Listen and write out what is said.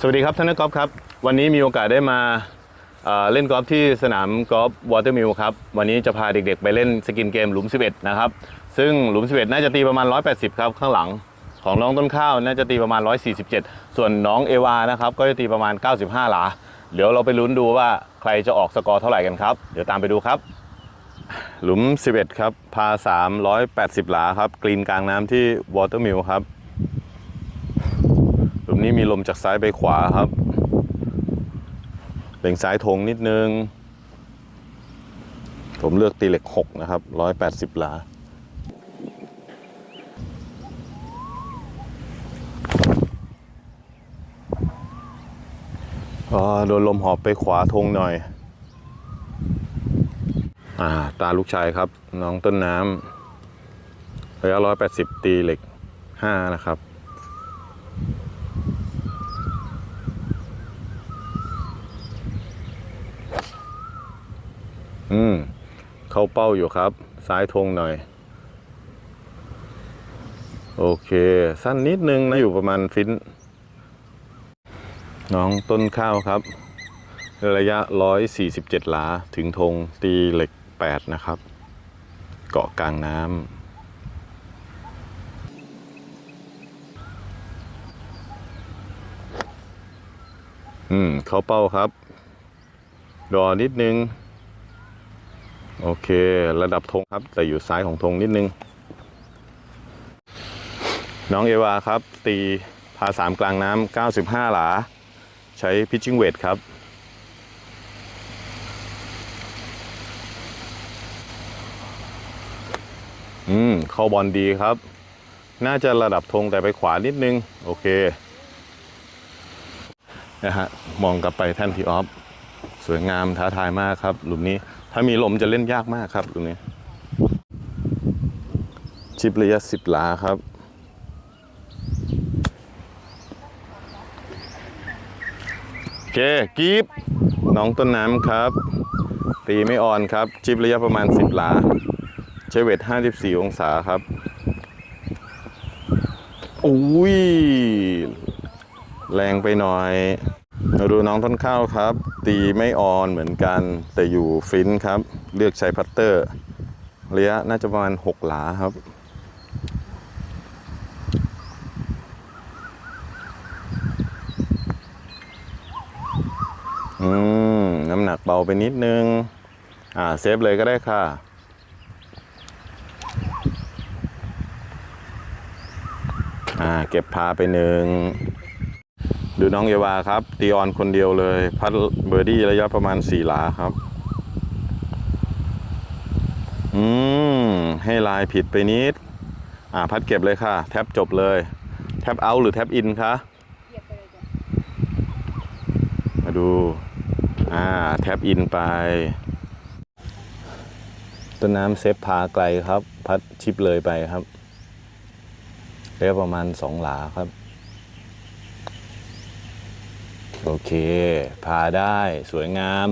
สวัสดีครับท่านนักกอล์ฟครับ วันนี้มีโอกาสได้มาเเล่นกอล์ฟที่สนามกอล์ฟวอเตอร์มิลครับ วันนี้จะพาเด็กๆ ไปเล่นสกินเกมหลุม 11 นะครับ ซึ่งหลุม 11 น่าจะตีประมาณ 180 ครับ ข้างหลังของน้องต้นข้าวน่าจะตีประมาณ 147 ส่วนน้องเอวานะครับก็จะตีประมาณ 95 หลา เดี๋ยวเราไปลุ้นดูว่าใครจะออกสกอร์เท่าไหร่กันครับ เดี๋ยวตามไปดูครับ หลุม 11 ครับ พา380 หลาครับ กรีนกลางน้ำที่วอเตอร์มิลครับ นี้มีลมจากซ้ายไปขวาครับเบ่งซ้ายธงนิดนึง ผมเลือกตีเหล็ก 6 นะครับ 180 หลาอ๋อโดนลมหอบไปขวาธงหน่อย อ่า ตาลูกชายครับ น้องต้นน้ำระยะ180 ตีเหล็ก 5 นะครับ อืม เข้าเป้าอยู่ครับ ซ้ายธงหน่อย โอเค สั้นนิดนึงนะอยู่ประมาณฟินน้องต้นข้าวครับ ระยะ 147 หลา ถึงธงตีเหล็ก 8 นะครับ เกาะกลางน้ำอืม เข้าเป้าครับ รอนิดนึง โอเค ระดับธงครับ แต่อยู่ซ้ายของธงนิดนึง น้องเอวาครับ ตีพาสามกลางน้ำ95 หลา ใช้พิชชิ่งเวทครับอืม เข้าบอลดีครับ น่าจะระดับธงแต่ไปขวานิดนึง โอเค นะฮะ มองกลับไปแท่นทีออฟ สวยงามท้าทายมากครับ หลุมนี้ ถ้ามีลมจะเล่นยากมากครับหลุมนี้ ชิประยะสิบหลาครับ โอเคกีบน้องต้นน้ำครับ ตีไม่อ่อนครับ ชิประยะประมาณ10หลาใช้เวท54องศาครับอุ้ย แรงไปหน่อย มาดูน้องต้นข้าวครับ ตีไม่ออนเหมือนกันแต่อยู่ฟินครับ เลือกใช้พัตเตอร์ ระยะน่าจะประมาณ 6 หลาครับ อืม น้ำหนักเบาไปนิดนึง อ่า เซฟเลยก็ได้ค่ะอ่าเก็บพาไปหนึ่ง ดูน้องเอวาครับ ตีออนคนเดียวเลย พัดเบอร์ดี้ระยะประมาณสี่หลาครับ อืม ให้ลายผิดไปนิด อ่า พัดเก็บเลยค่ะ แท็บจบเลย แท็บเอาหรือแท็บอินคะมาดู อ่า แท็บอินไป ต้นน้ำเซฟพาไกลครับ พัดชิปเลยไปครับเรียกประมาณสองหลาครับ โอเค พาได้สวยงาม